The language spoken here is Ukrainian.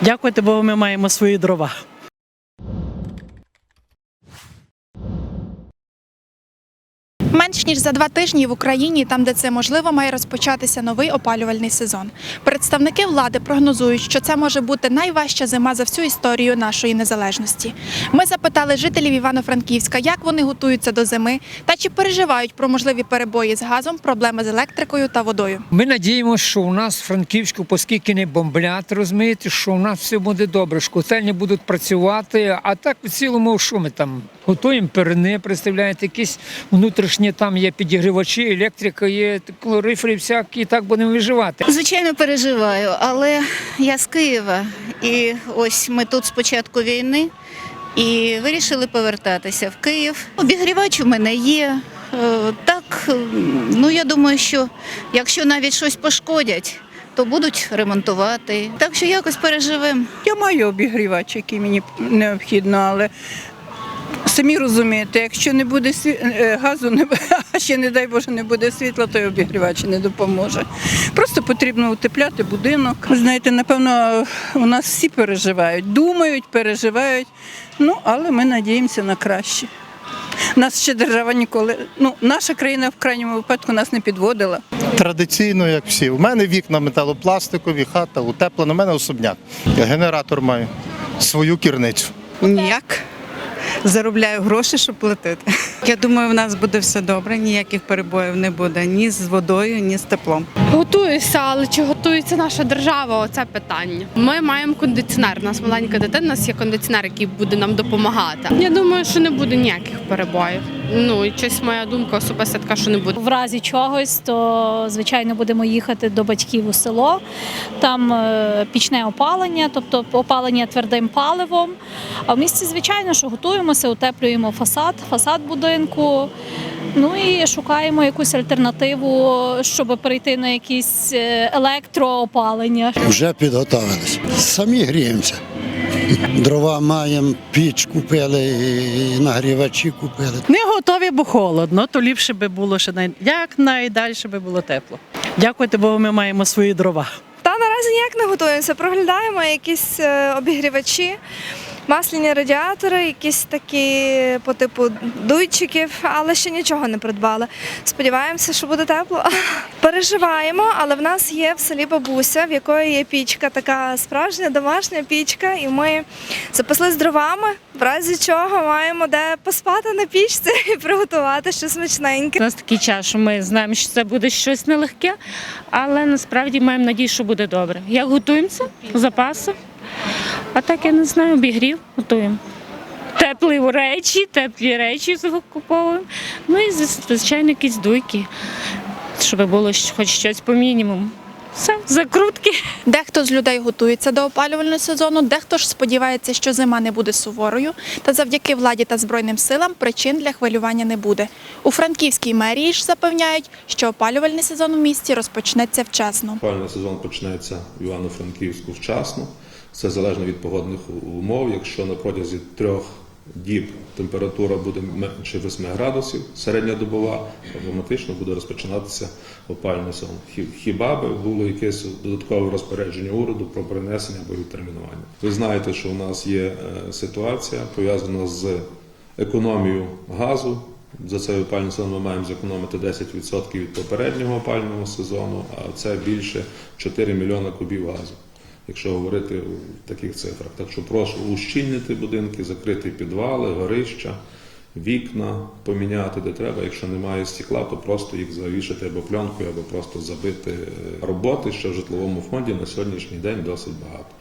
Дякувати Богу, ми маємо свої дрова. Менш ніж за два тижні в Україні, там де це можливо, має розпочатися новий опалювальний сезон. Представники влади прогнозують, що це може бути найважча зима за всю історію нашої незалежності. Ми запитали жителів Івано-Франківська, як вони готуються до зими та чи переживають про можливі перебої з газом, проблеми з електрикою та водою. Ми надіємося, що у нас в Франківську, оскільки не бомблять, розумієте, що у нас все буде добре, що котельні будуть працювати. А так в цілому, що ми там готуємо перни, представляєте, якісь внутрішні там є підігрівачі, електрика є, калорифери всякі, і так будемо виживати. Звичайно, переживаю, але я з Києва, і ось ми тут з початку війни і вирішили повертатися в Київ. Обігрівач у мене є. Е, Так, ну я думаю, що якщо навіть щось пошкодять, то будуть ремонтувати. Так що якось переживемо. Я маю обігрівач, який мені необхідно, але самі розумієте, якщо не буде сві- е, газу, не... а ще не дай Боже, не буде світла, то й обігрівач не допоможе. Просто потрібно утепляти будинок. Ви знаєте, напевно, у нас всі переживають, думають, переживають. Ну, але ми надіємося на краще. Нас ще держава ніколи, ну, наша країна в крайньому випадку нас не підводила. Традиційно, як всі. У мене вікна металопластикові, хата утеплена, у мене особняк. Я генератор маю, свою кірницю. Ніяк. Заробляю гроші, щоб платити. Я думаю, в нас буде все добре, ніяких перебоїв не буде ні з водою, ні з теплом. Готуюся, але чи готується наша держава? Оце питання. Ми маємо кондиціонер. У нас маленька дитина, у нас є кондиціонер, який буде нам допомагати. Я думаю, що не буде ніяких перебоїв. Ну і щось моя думка особиста така, що не буде. В разі чогось, то звичайно будемо їхати до батьків у село. Там е, пічне опалення, тобто опалення твердим паливом. А в місті, звичайно, що готуємося, утеплюємо фасад, фасад будинку. Ну і шукаємо якусь альтернативу, щоб перейти на якісь е, електроопалення. Вже підготовилися. Самі гріємося. Дрова маємо, піч купили, і нагрівачі купили. Не готові, бо холодно, то ліпше би було ще най... як найдальше би було тепло. Дякувати Богу, ми маємо свої дрова. Та наразі ніяк не готуємося. Проглядаємо якісь е, обігрівачі, масляні радіатори, якісь такі по типу дуйчиків, але ще нічого не придбали. Сподіваємося, що буде тепло. Переживаємо, але в нас є в селі бабуся, в якої є пічка, така справжня домашня пічка, і ми запаслись дровами, в разі чого маємо де поспати на пічці і приготувати щось смачненьке. У нас такий час, що ми знаємо, що це буде щось нелегке, але насправді маємо надію, що буде добре. Як готуємося? Запаси. А так я не знаю, обігрів готуємо. Теплі речі, теплі речі закуповуємо. Ну і звичайно якісь дуйки, щоб було хоч щось по мінімуму. Все, закрутки. Дехто з людей готується до опалювального сезону, дехто ж сподівається, що зима не буде суворою. Та завдяки владі та збройним силам причин для хвилювання не буде. У Франківській мерії ж запевняють, що опалювальний сезон у місті розпочнеться вчасно. Опалювальний сезон почнеться в Івано-Франківську вчасно. Це залежно від погодних умов. Якщо на протязі трьох діб температура буде менше 8 градусів, середня добова, автоматично буде розпочинатися опалювальний сезон. Хіба би було якесь додаткове розпорядження уряду про перенесення або відтермінування. Ви знаєте, що у нас є е, ситуація пов'язана з економією газу. За цей опалювальний сезон ми маємо зекономити 10% від попереднього опалювального сезону, а це більше 4 мільйона кубів газу, якщо говорити в таких цифрах. Так що прошу ущільнити будинки, закрити підвали, горища, вікна поміняти де треба. Якщо немає стекла, то просто їх завішати або пленкою, або просто забити. Роботи що в житловому фонді на сьогоднішній день досить багато.